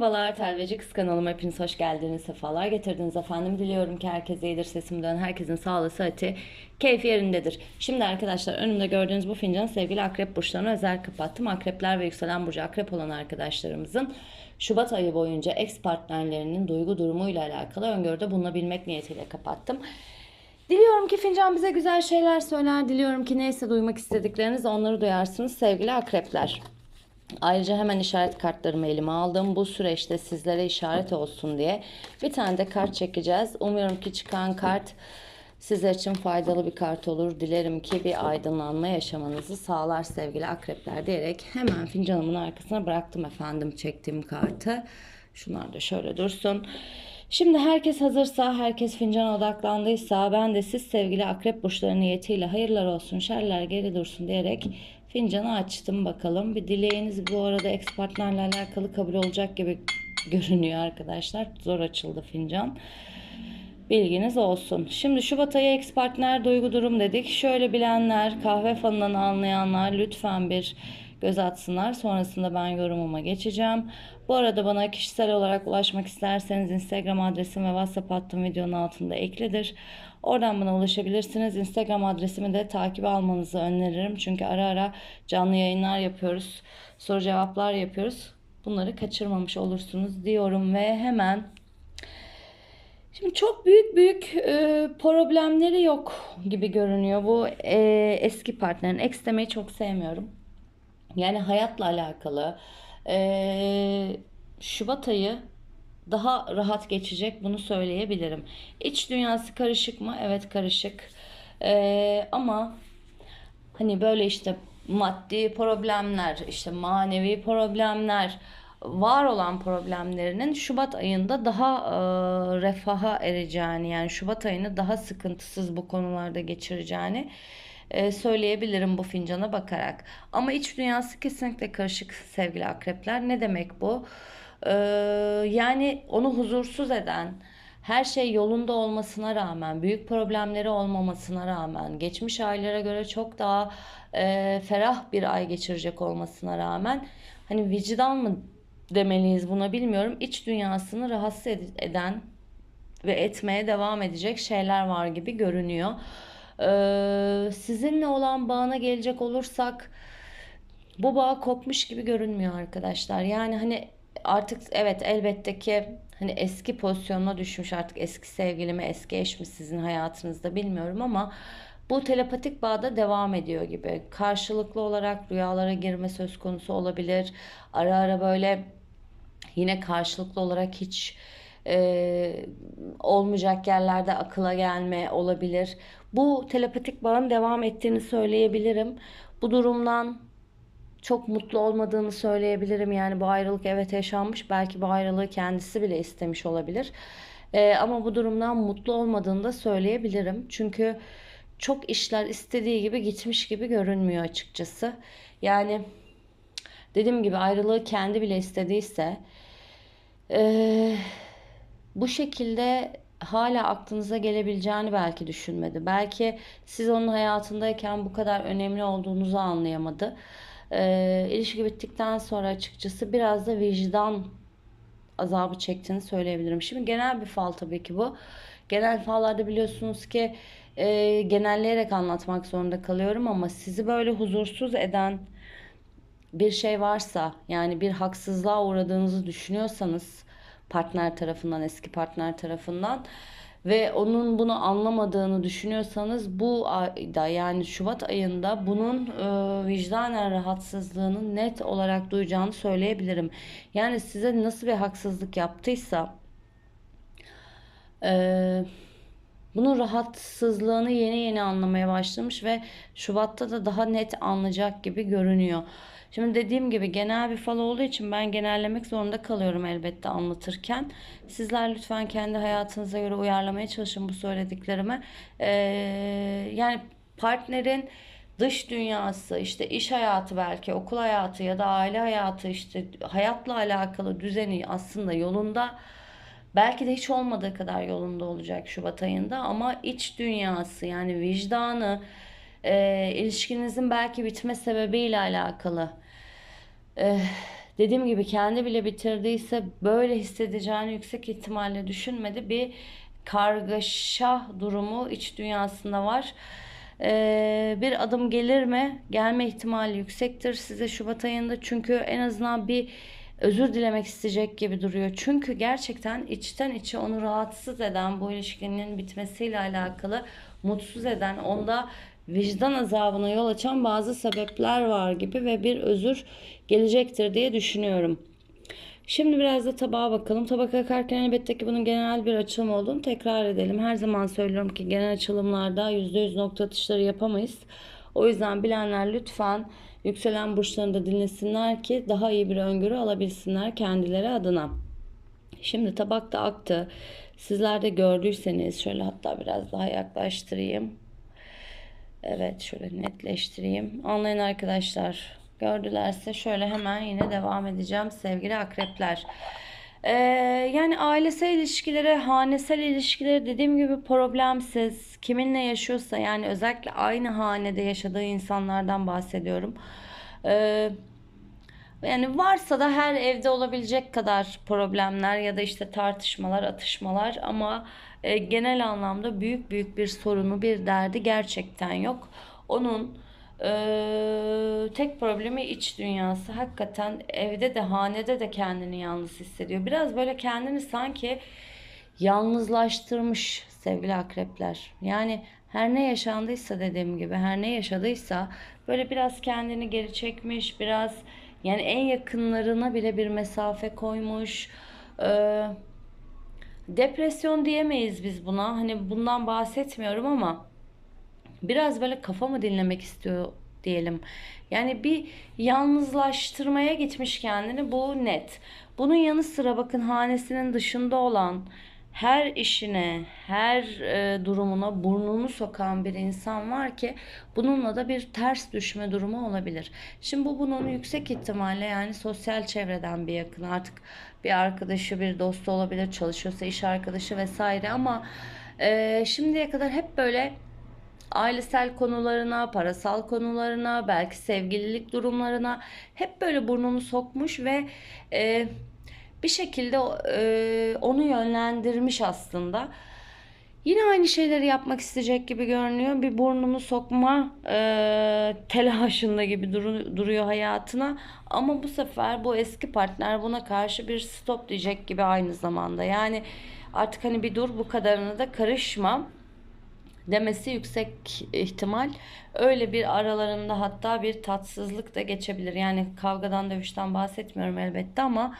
Merhabalar Telveci Kız kanalıma hepiniz hoş geldiniz, sefalar getirdiniz efendim. Diliyorum ki herkes iyidir, sesimden herkesin sağlığı, sıhhati, keyfi yerindedir. Şimdi arkadaşlar önümde gördüğünüz bu fincan sevgili akrep burçlarına özel kapattım. Akrepler ve yükselen burcu akrep olan arkadaşlarımızın Şubat ayı boyunca ex partnerlerinin duygu durumuyla alakalı öngörüde bulunabilmek niyetiyle kapattım. Diliyorum ki fincan bize güzel şeyler söyler. Diliyorum ki neyse duymak istedikleriniz onları duyarsınız sevgili akrepler. Ayrıca hemen işaret kartlarımı elime aldım. Bu süreçte sizlere işaret olsun diye bir tane de kart çekeceğiz. Umuyorum ki çıkan kart sizler için faydalı bir kart olur. Dilerim ki bir aydınlanma yaşamanızı sağlar sevgili akrepler diyerek hemen fincanımın arkasına bıraktım efendim çektiğim kartı. Şunlar da şöyle dursun. Şimdi herkes hazırsa, herkes fincana odaklandıysa ben de siz sevgili akrep burçları niyetiyle hayırlar olsun, şerler geri dursun diyerek fincanı açtım bakalım. Bir dileğiniz bu arada ex partnerle alakalı kabul olacak gibi görünüyor arkadaşlar. Zor açıldı fincan. Bilginiz olsun. Şimdi Şubat ayı ex partner duygu durum dedik. Şöyle bilenler, kahve falından anlayanlar lütfen bir göz atsınlar. Sonrasında ben yorumuma geçeceğim. Bu arada bana kişisel olarak ulaşmak isterseniz Instagram adresim ve WhatsApp hattım videonun altında eklidir. Oradan bana ulaşabilirsiniz. Instagram adresimi de takip almanızı öneririm. Çünkü ara ara canlı yayınlar yapıyoruz. Soru cevaplar yapıyoruz. Bunları kaçırmamış olursunuz diyorum ve hemen Şimdi çok büyük büyük e, problemleri yok gibi görünüyor. Bu e, eski partnerin ex demeyi çok sevmiyorum. Yani hayatla alakalı e, Şubat ayı daha rahat geçecek bunu söyleyebilirim. İç dünyası karışık mı? Evet karışık. E, ama hani böyle işte maddi problemler, işte manevi problemler, var olan problemlerinin Şubat ayında daha e, refaha ereceğini yani Şubat ayını daha sıkıntısız bu konularda geçireceğini e, söyleyebilirim bu fincana bakarak. Ama iç dünyası kesinlikle karışık sevgili akrepler. Ne demek bu? E, yani onu huzursuz eden, her şey yolunda olmasına rağmen, büyük problemleri olmamasına rağmen, geçmiş aylara göre çok daha e, ferah bir ay geçirecek olmasına rağmen hani vicdan mı demeliyiz buna bilmiyorum. İç dünyasını rahatsız eden ve etmeye devam edecek şeyler var gibi görünüyor. Ee, sizinle olan bağına gelecek olursak bu bağ kopmuş gibi görünmüyor arkadaşlar. Yani hani artık evet elbette ki hani eski pozisyonuna düşmüş artık eski sevgili mi eski eş mi sizin hayatınızda bilmiyorum ama bu telepatik bağda devam ediyor gibi. Karşılıklı olarak rüyalara girme söz konusu olabilir. Ara ara böyle yine karşılıklı olarak hiç e, olmayacak yerlerde akıla gelme olabilir. Bu telepatik bağın devam ettiğini söyleyebilirim. Bu durumdan çok mutlu olmadığını söyleyebilirim. Yani bu ayrılık evet yaşanmış. Belki bu ayrılığı kendisi bile istemiş olabilir. E, ama bu durumdan mutlu olmadığını da söyleyebilirim. Çünkü çok işler istediği gibi gitmiş gibi görünmüyor açıkçası. Yani dediğim gibi ayrılığı kendi bile istediyse e, bu şekilde hala aklınıza gelebileceğini belki düşünmedi. Belki siz onun hayatındayken bu kadar önemli olduğunuzu anlayamadı. E, ilişki bittikten sonra açıkçası biraz da vicdan azabı çektiğini söyleyebilirim. Şimdi genel bir fal tabii ki bu. Genel fallarda biliyorsunuz ki e, genelleyerek anlatmak zorunda kalıyorum ama sizi böyle huzursuz eden bir şey varsa yani bir haksızlığa uğradığınızı düşünüyorsanız partner tarafından eski partner tarafından ve onun bunu anlamadığını düşünüyorsanız bu ayda yani Şubat ayında bunun e, vicdanen rahatsızlığını net olarak duyacağını söyleyebilirim. Yani size nasıl bir haksızlık yaptıysa e, bunun rahatsızlığını yeni yeni anlamaya başlamış ve Şubat'ta da daha net anlayacak gibi görünüyor. Şimdi dediğim gibi genel bir fal olduğu için ben genellemek zorunda kalıyorum elbette anlatırken. Sizler lütfen kendi hayatınıza göre uyarlamaya çalışın bu söylediklerimi. Ee, yani partnerin dış dünyası, işte iş hayatı belki, okul hayatı ya da aile hayatı işte hayatla alakalı düzeni aslında yolunda. Belki de hiç olmadığı kadar yolunda olacak Şubat ayında ama iç dünyası yani vicdanı, e, ilişkinizin belki bitme sebebiyle alakalı. E, dediğim gibi kendi bile bitirdiyse böyle hissedeceğini yüksek ihtimalle düşünmedi. Bir kargaşa durumu iç dünyasında var. Ee, bir adım gelir mi? Gelme ihtimali yüksektir size Şubat ayında. Çünkü en azından bir özür dilemek isteyecek gibi duruyor. Çünkü gerçekten içten içe onu rahatsız eden bu ilişkinin bitmesiyle alakalı mutsuz eden onda vicdan azabına yol açan bazı sebepler var gibi ve bir özür gelecektir diye düşünüyorum. Şimdi biraz da tabağa bakalım. Tabak akarken elbette ki bunun genel bir açılım olduğunu tekrar edelim. Her zaman söylüyorum ki genel açılımlarda %100 nokta atışları yapamayız. O yüzden bilenler lütfen yükselen burçlarını da dinlesinler ki daha iyi bir öngörü alabilsinler kendileri adına. Şimdi tabak da aktı. Sizler de gördüyseniz şöyle hatta biraz daha yaklaştırayım. Evet şöyle netleştireyim. Anlayın arkadaşlar. Gördülerse şöyle hemen yine devam edeceğim sevgili akrepler. Ee, yani ailesel ilişkileri, hanesel ilişkileri dediğim gibi problemsiz. Kiminle yaşıyorsa yani özellikle aynı hanede yaşadığı insanlardan bahsediyorum. Ee, yani varsa da her evde olabilecek kadar problemler ya da işte tartışmalar, atışmalar ama e, genel anlamda büyük büyük bir sorunu, bir derdi gerçekten yok. Onun ee, tek problemi iç dünyası. Hakikaten evde de hanede de kendini yalnız hissediyor. Biraz böyle kendini sanki yalnızlaştırmış sevgili akrepler. Yani her ne yaşandıysa dediğim gibi her ne yaşadıysa böyle biraz kendini geri çekmiş, biraz yani en yakınlarına bile bir mesafe koymuş. Ee, depresyon diyemeyiz biz buna. Hani bundan bahsetmiyorum ama biraz böyle kafa mı dinlemek istiyor diyelim. Yani bir yalnızlaştırmaya gitmiş kendini bu net. Bunun yanı sıra bakın hanesinin dışında olan her işine, her e, durumuna burnunu sokan bir insan var ki bununla da bir ters düşme durumu olabilir. Şimdi bu bunun yüksek ihtimalle yani sosyal çevreden bir yakın artık bir arkadaşı, bir dostu olabilir, çalışıyorsa iş arkadaşı vesaire ama e, şimdiye kadar hep böyle ailesel konularına, parasal konularına, belki sevgililik durumlarına hep böyle burnunu sokmuş ve e, bir şekilde e, onu yönlendirmiş aslında. Yine aynı şeyleri yapmak isteyecek gibi görünüyor. Bir burnunu sokma e, telaşında gibi dur, duruyor hayatına. Ama bu sefer bu eski partner buna karşı bir stop diyecek gibi aynı zamanda. Yani artık hani bir dur bu kadarını da karışma demesi yüksek ihtimal. Öyle bir aralarında hatta bir tatsızlık da geçebilir. Yani kavgadan dövüşten bahsetmiyorum elbette ama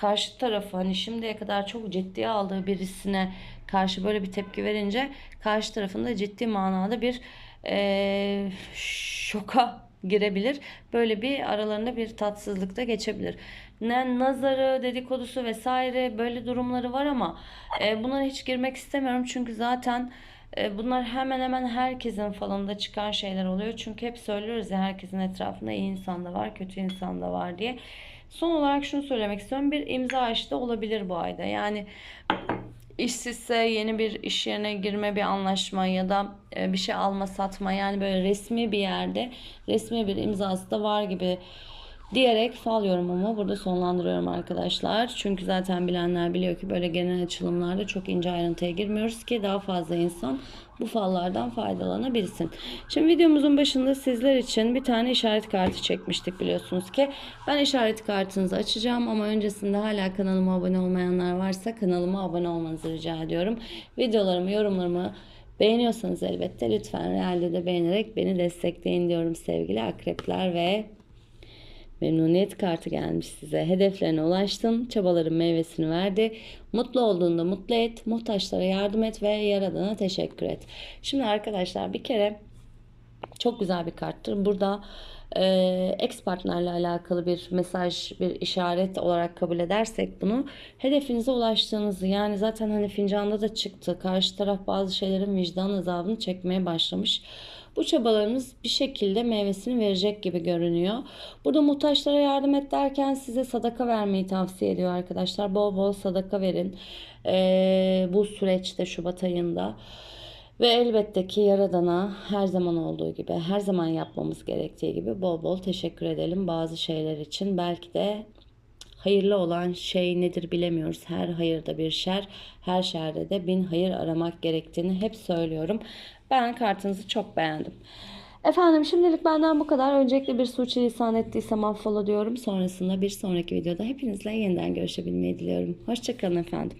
karşı tarafı hani şimdiye kadar çok ciddiye aldığı birisine karşı böyle bir tepki verince karşı tarafında ciddi manada bir e, şoka girebilir. Böyle bir aralarında bir tatsızlık da geçebilir. Ne nazarı, dedikodusu vesaire böyle durumları var ama e, bunlara hiç girmek istemiyorum çünkü zaten e, bunlar hemen hemen herkesin falında çıkan şeyler oluyor. Çünkü hep söylüyoruz ya herkesin etrafında iyi insan da var, kötü insan da var diye. Son olarak şunu söylemek istiyorum. Bir imza aşı da olabilir bu ayda. Yani işsizse yeni bir iş yerine girme bir anlaşma ya da e, bir şey alma satma yani böyle resmi bir yerde resmi bir imzası da var gibi diyerek fal yorumumu burada sonlandırıyorum arkadaşlar. Çünkü zaten bilenler biliyor ki böyle genel açılımlarda çok ince ayrıntıya girmiyoruz ki daha fazla insan bu fallardan faydalanabilsin. Şimdi videomuzun başında sizler için bir tane işaret kartı çekmiştik biliyorsunuz ki. Ben işaret kartınızı açacağım ama öncesinde hala kanalıma abone olmayanlar varsa kanalıma abone olmanızı rica ediyorum. Videolarımı, yorumlarımı beğeniyorsanız elbette lütfen realde de beğenerek beni destekleyin diyorum sevgili akrepler ve Memnuniyet kartı gelmiş size. Hedeflerine ulaştın. Çabaların meyvesini verdi. Mutlu olduğunda mutlu et. Muhtaçlara yardım et ve Yaradan'a teşekkür et. Şimdi arkadaşlar bir kere çok güzel bir karttır. Burada e, ex partnerle alakalı bir mesaj, bir işaret olarak kabul edersek bunu hedefinize ulaştığınızı yani zaten hani fincanda da çıktı. Karşı taraf bazı şeylerin vicdan azabını çekmeye başlamış. Bu çabalarınız bir şekilde meyvesini verecek gibi görünüyor. Burada muhtaçlara yardım et derken size sadaka vermeyi tavsiye ediyor arkadaşlar. Bol bol sadaka verin. Ee, bu süreçte Şubat ayında. Ve elbette ki Yaradan'a her zaman olduğu gibi, her zaman yapmamız gerektiği gibi bol bol teşekkür edelim bazı şeyler için. Belki de hayırlı olan şey nedir bilemiyoruz. Her hayırda bir şer, her şerde de bin hayır aramak gerektiğini hep söylüyorum. Ben kartınızı çok beğendim. Efendim şimdilik benden bu kadar. Öncelikle bir suçu ettiysem affola diyorum. Sonrasında bir sonraki videoda hepinizle yeniden görüşebilmeyi diliyorum. Hoşçakalın efendim.